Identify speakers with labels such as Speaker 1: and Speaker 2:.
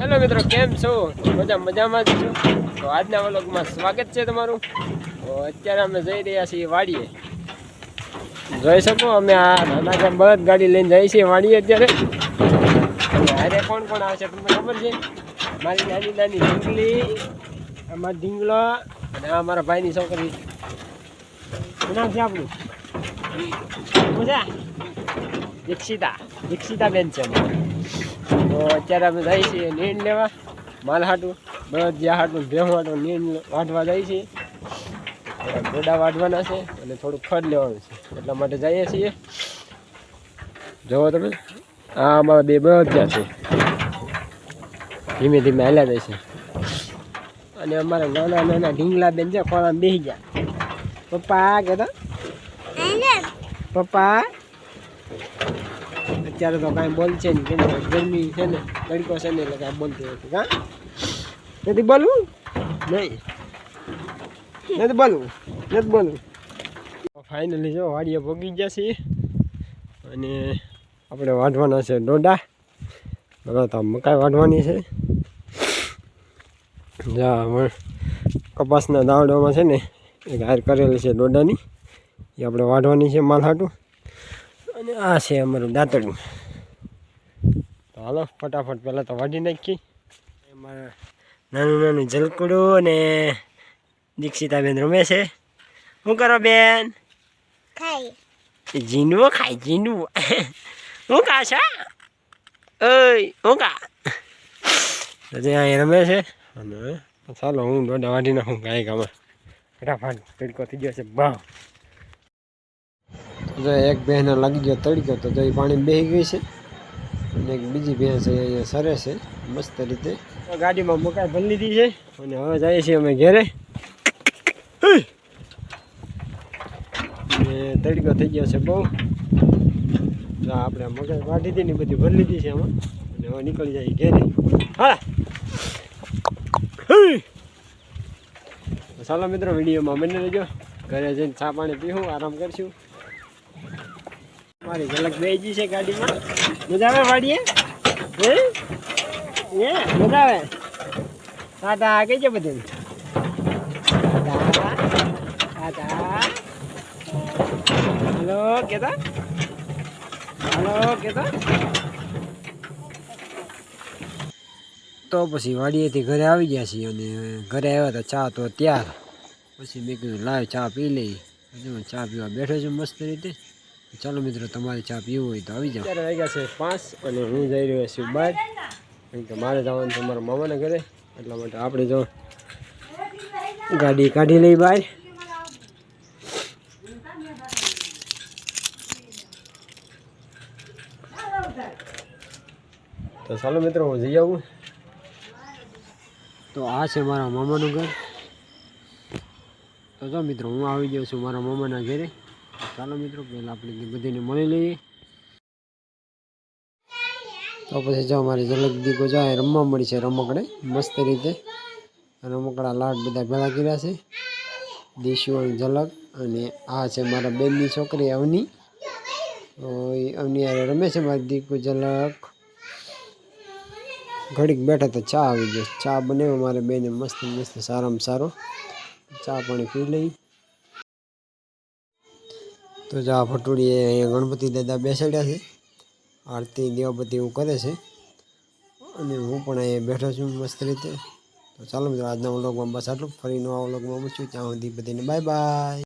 Speaker 1: Hello મિત્રો, કેમ છો? બધા મજામાં જ છો. તો આજના વ્લોગમાં સ્વાગત છે તમારું. તો અત્યારે અમે જઈ રહ્યા છીએ વાડીએ. જોઈ શકો, અમે આ નાના કામ બળદ ગાડી લઈને જઈએ છીએ વાડીએ અત્યારે. અરે કોણ કોણ આવશે તમને ખબર છે? મારી નાની નાની ઢીંગલી અમારા ઢીંગલો અને આ મારા ભાઈની છોકરી. નામ છે આપણું. મજા? દીક્ષિતા. દીક્ષિતા બેન છે અમારી. તો અત્યારે અમે જઈએ છીએ નીણ લેવા માલ હાટું બળદ જ્યાં હાટું ભેહું હાટું નીણ વાઢવા જઈએ છીએ. ગોડા વાઢવાના છે અને થોડું ખડ લેવાનું છે. એટલા માટે જઈએ છીએ. જુઓ તમે આ અમારા બે બળદ જ્યાં છે. ધીમે ધીમે હાલ્યા જાય છે. અને અમારા નાના નાના ઢીંગલા બેન છે ખોળામાં બેસી ગયા. પપ્પા કહેતા પપ્પા અત્યારે તો કાંઈ બોલશે નહીં. કેમ કે ગરમી છે ને, તડકો છે ને એટલે કાંઈ બોલતું નથી. હા? નથી બોલવું? નહીં. નથી બોલવું? નથી બોલવું. ફાઇનલી જો, વાડીએ ભોગી ગયા છીએ. અને આપણે વાઢવાના છે ડોડા. હવે તો મકાઈ વાઢવાની છે. જ્યાં કપાસના દાવડામાં છે ને, એક હાર કરેલી છે ડોડાની. એ આપણે વાઢવાની છે માલ હાટું અને આ છે અમારું દાંતડું તો હાલો ફટાફટ પહેલાં તો વાઢી નાખી એમાં નાનું નાનું જલકડું અને દીક્ષિતાબેન રમે છે. શું કરો બેન?
Speaker 2: ખાઈ.
Speaker 1: જીંડવો ખાય જીંડવો હું કા છે? ઓય હું કા? અહીંયા રમે છે. અને ચાલો હું દોડા વાઢી નાખું ગાય ગામાં ફટાફટ તડકો થઈ ગયો છે ભાવ જો એક બહેને લાગી ગયો તડક્યો તો જો એ પાણી બેસી ગઈ છે. અને એક બીજી ભેંસ છે અહીંયા સરે છે મસ્ત રીતે. ગાડીમાં મકાઈ ભરી લીધી છે. અને હવે જઈએ છીએ અમે ઘેરે. અને તડકો થઈ ગયો છે બહુ. આપણે મકાઈ વાઢી હતી ને બધી ભરી લીધી છે આમાં. અને હવે નીકળી જાય ઘેરે. હા! ચાલો મિત્રો વિડીયોમાં મને લેજો ઘરે જઈને ચા પાણી પીવું આરામ કરશું. મારી ઝલક બેજી છે ગાડીમાં. મજા આવે વાડીએ? હે? એ મજા આવે? દાદા કઈ છે બધું? દાદા હલો, કેતા? હલો, કેતા? તો પછી વાડીએથી ઘરે આવી ગયા છીએ અને ઘરે આવ્યા હતા ચા તો ત્યાર પછી મેં કીધું, લાવ ચા પી લઈ. ચા પીવા બેઠો છું મસ્ત રીતે. ચાલો મિત્રો તમારે ચા પીવું હોય તો આવી જાઓ. અત્યારે વાગ્યા છે પાંચ અને હું જઈ રહ્યો છું બહાર. કેમ કે મારે જવાનું છે મારા મામાના ઘરે એટલા માટે આપણે જો ગાડી કાઢી લઈ બહાર. તો ચાલો મિત્રો હું જઈ આવું. તો આ છે મારા મામાનું ઘર. તો જો મિત્રો હું આવી ગયો છું મારા મામાના ઘરે. ચાલો મિત્રો, પહેલાં આપણે બધીને મળી લઈએ. તો પછી જો મારી ઝલક દીકો જાય રમવા મળી છે રમકડે, મસ્ત રીતે. રમકડા લાડ બધા ભેળા કર્યા છે. દેશીઓની ઝલક અને આ છે મારા બેનની છોકરી અવની. તો એ અવની યારે રમે છે મારી દીકુ ઝલક. ઘડીક બેઠા તો ચા આવી ગયો ચા બનાવ્યો મારે બેને મસ્ત મસ્ત સારામાં સારો. ચા પાણી પી લઈ. તો જા ફટોડીએ અહીંયા ગણપતિ દાદા બેસાડ્યા છે. આરતી દેવપતિ એવું કરે છે. અને હું પણ અહીંયા બેઠો છું મસ્ત રીતે. તો ચાલો મિત્રો, આજના વ્લોગમાં બસ આટલું ફરી નવા વ્લોગમાં મળશું. ત્યાં સુધી બધીને બાય બાય.